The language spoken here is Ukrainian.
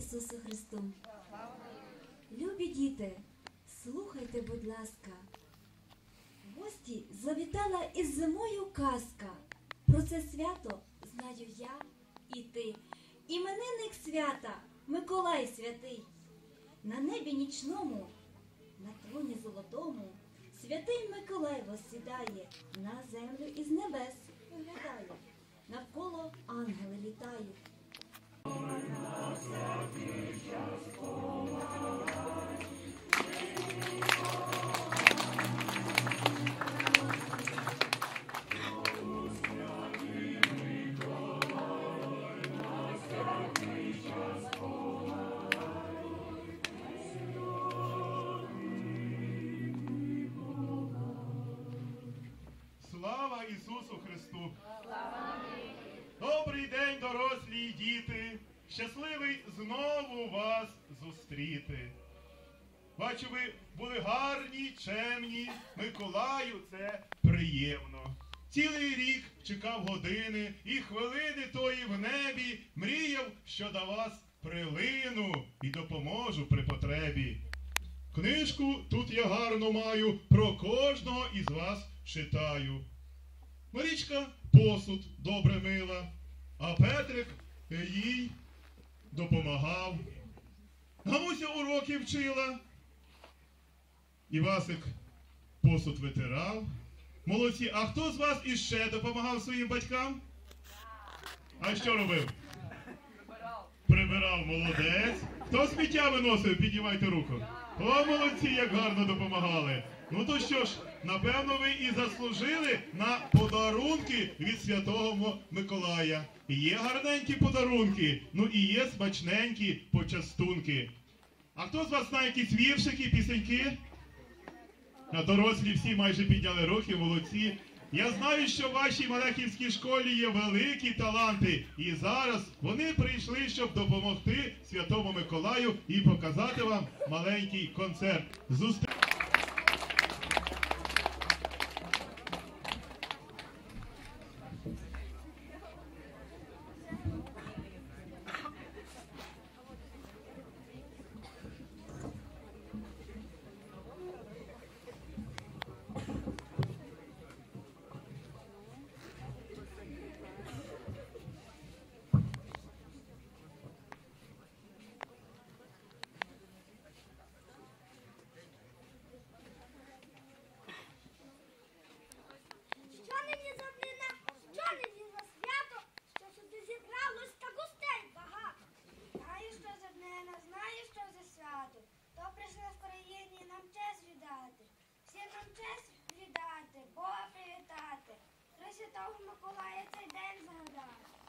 Ісусу Христу! Любі діти, слухайте, будь ласка. Гості завітала із зимою казка. Про це свято знаю я і ти. Іменинник свята Миколай святий. На небі нічному, на троні золотому, святий Миколай восідає, на землю Добрий день, дорослі і діти! Щасливий знову вас зустріти. Бачу, ви були гарні, чемні. Миколаю це приємно. Цілий рік чекав години і хвилини тої в небі, мріяв, що до вас прилину і допоможу при потребі. Книжку тут я гарно маю, про кожного із вас читаю. Марічка посуд добре мила, а Петрик їй допомагав. Гамуся уроки вчила. Івасик посуд витирав. Молодці, а хто з вас іще допомагав своїм батькам? А що робив? Прибирав молодець. Хто сміття виносив? Піднімайте руку. О, молодці, як гарно допомагали. Ну то що ж, напевно, ви і заслужили на подарунки від Святого Миколая. Є гарненькі подарунки, ну і є смачненькі почастунки. А хто з вас знає якісь віршики, пісеньки? Дорослі всі майже підняли руки, молодці. Я знаю, що в вашій Малахівській школі є великі таланти, і зараз вони прийшли, щоб допомогти Святому Миколаю і показати вам маленький концерт. Зустріч. Що нині за днина, що нині за свято, що сюди зібралось та гостей багато. Знаю, що за днина, знаю, що за свято. То прийшли в країні нам честь віддати. Всі нам Пресвятого Миколая цей день згадати.